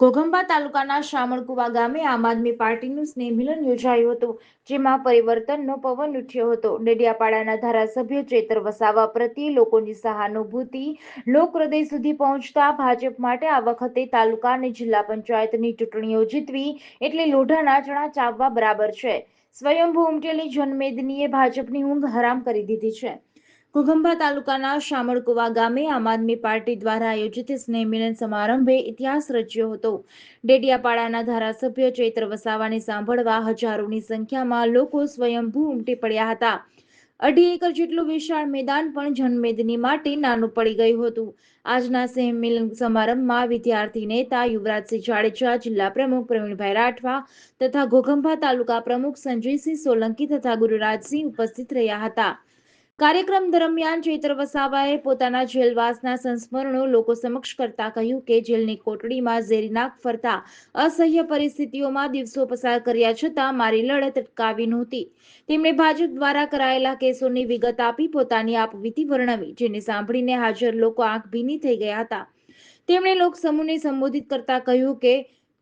ઘોઘંબા તાલુકાના શામળકુવા ગામે આમ આદમી પાર્ટીનું સ્નેહ મિલન યોજાયું હતું, જેમાં પરિવર્તનનો પવન ઉઠ્યો હતો. ડેડિયાપાડાના ધારાસભ્ય ચેતર વસાવા પ્રત્યે લોકોની સહાનુભૂતિ લોક હૃદય સુધી પહોંચતા ભાજપ માટે આ વખતે તાલુકા અને જિલ્લા પંચાયતની ચૂંટણીઓ જીતવી એટલે લોઢાના ચણા ચાવવા બરાબર છે. સ્વયંભૂ ઉમટેલી જનમેદનીએ ભાજપની ઊંઘ હરામ કરી દીધી છે. ઘોઘંબા તાલુકાના શામળકુવા ગામે આમ આદમી પાર્ટી દ્વારા આયોજિત સ્નેહ સમારંભે ઇતિહાસ રચ્યો હતો. ડેડિયાપાડાના ધારાસભ્ય ચૈત્ર વસાવાને સાંભળવા હજારોની સંખ્યામાં લોકો સ્વયંભૂ ઉમટી પડ્યા હતા. અઢી એકર જેટલું વિશાળ મેદાન પણ જનમેદની માટે નાનું પડી ગયું હતું. આજના સ્નેહ સમારંભમાં વિદ્યાર્થી નેતા યુવરાજસિંહ જાડેજા, જિલ્લા પ્રમુખ પ્રવીણભાઈ રાઠવા તથા ઘોઘંબા તાલુકા પ્રમુખ સંજયસિંહ સોલંકી તથા ગુરુરાજસિંહ ઉપસ્થિત રહ્યા હતા. કાર્યક્રમ દરમિયાન ચૈત્ર વસાવાએ પોતાના જેલવાસના સંસ્મરણો લોકો સમક્ષ કરતા કહ્યું કે જેલની કોટડીમાં ઝેરી નાક ફરતા અસહ્ય પરિસ્થિતિઓમાં દિવસો પસાર કર્યા છતાં મારી લડત અટકાવી નહોતી. તેમણે ભાજપ દ્વારા કરાયેલા કેસોની વિગત આપી પોતાની આપવીતી વર્ણવી, જેને સાંભળીને હાજર લોકો આંખ ભીની થઈ ગયા હતા. તેમણે લોકસમૂહને સંબોધિત કરતા કહ્યું કે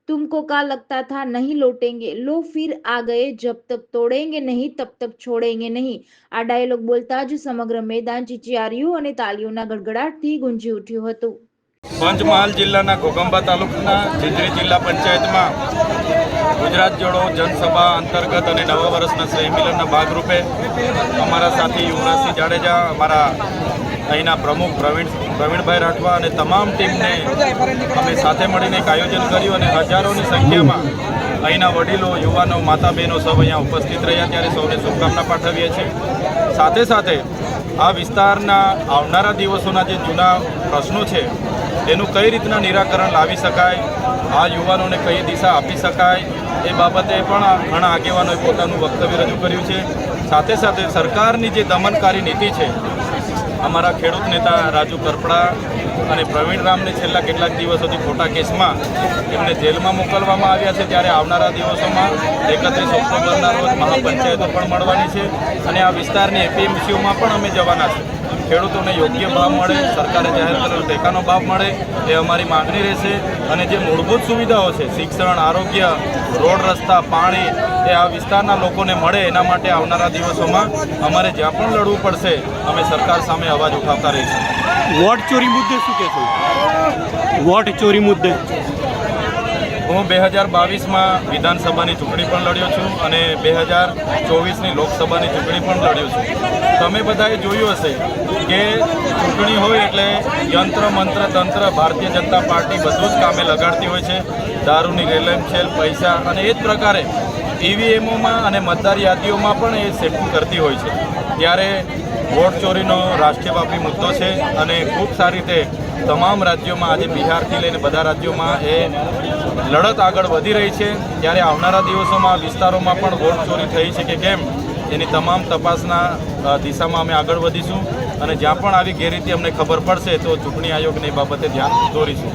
तुमको का लगता था नहीं लौटेंगे लो फिर आ गए जब तक तोड़ेंगे नहीं तब तक छोड़ेंगे નહીં આ ડાયલોગ બોલતા જ સમગ્ર મેદાન ચીચિયારીઓ અને તાલીઓના ગડગડાટથી ગુંજી ઉઠ્યું હતું પંચમહાલ જિલ્લાના ઘોગંબા તાલુકાના જેજરી જિલ્લા પંચાયતમાં ગુજરાત જોડો જનસભા અંતર્ગત અને નવા વર્ષના સ્નેહ મિલનના ભાગરૂપે અમારા સાથી યુવરાજસિંહ જાડેજા અમારા અહીંના પ્રમુખ પ્રવીણ પ્રવીણભાઈ રાઠવા અને તમામ ટીમને અમે સાથે મળીને એક આયોજન કર્યું અને હજારોની સંખ્યામાં અહીંના વડીલો, યુવાનો માતા બહેનો સૌ અહીંયા ઉપસ્થિત રહ્યા. ત્યારે સૌને શુભકામના પાઠવીએ છીએ. સાથે સાથે આ વિસ્તારના આવનારા દિવસોના જે જૂના પ્રશ્નો છે, એનું કઈ રીતના નિરાકરણ લાવી શકાય, આ યુવાનોને કઈ દિશા આપી શકાય, એ બાબતે પણ ઘણા આગેવાનોએ પોતાનું વક્તવ્ય રજૂ કર્યું છે. સાથે સાથે સરકારની જે દમનકારી નીતિ છે અમારા ખેડૂત નેતા રાજુ કરપડા અને પ્રવીણ રામને છેલ્લા કેટલાક દિવસોથી ખોટા કેસમાં એમને જેલમાં મોકલવામાં આવ્યા છે. ત્યારે આવનારા દિવસોમાં એકત્રીસ ઓક્ટોબરના રોજ મહાપંચાયતો પણ મળવાની છે અને આ વિસ્તારની એપીએમસીઓમાં પણ અમે જવાના છે. ખેડૂતોને યોગ્ય ભાવ મળે, સરકારે જાહેર કરેલો ટેકાનો ભાવ મળે, એ અમારી માગણી રહેશે. અને જે મૂળભૂત સુવિધાઓ છે, શિક્ષણ, આરોગ્ય, રોડ રસ્તા, પાણી એ આ વિસ્તારના લોકોને મળે એના માટે આવનારા દિવસોમાં અમારે જ્યાં પણ લડવું પડશે, અમે સરકાર સામે અવાજ ઉઠાવતા રહીશું. વોટ ચોરી મુદ્દે શું કહેશો? વોટ ચોરી મુદ્દે? હું બે હજાર બાવીસમાં વિધાનસભાની ચૂંટણી પણ લડ્યો છું અને બે હજાર ચોવીસની લોકસભાની ચૂંટણી પણ લડ્યો છું. તમે બધાએ જોયું હશે કે ચૂંટણી હોય એટલે યંત્ર, મંત્ર, તંત્ર, ભારતીય જનતા પાર્ટી બધું જ કામે લગાડતી હોય છે. દારૂની રેલમછેલ પૈસા અને એ જ પ્રકારે ઈવીએમોમાં અને મતદાર યાદીઓમાં પણ એ સેટિંગ કરતી હોય છે. ત્યારે વોટ ચોરીનો રાષ્ટ્રવ્યાપી મુદ્દો છે અને ખૂબ સારી રીતે તમામ રાજ્યોમાં આજે બિહારથી લઈને બધા રાજ્યોમાં એ લડત આગળ વધી રહી છે. ત્યારે આવનારા દિવસોમાં વિસ્તારોમાં પણ વોટ ચોરી થઈ છે કે કેમ એની તમામ તપાસના દિશામાં અમે આગળ વધીશું અને જ્યાં પણ આવી ગેરરીતિ અમને ખબર પડશે તો ચૂંટણી આયોગને એ બાબતે ધ્યાન દોરીશું.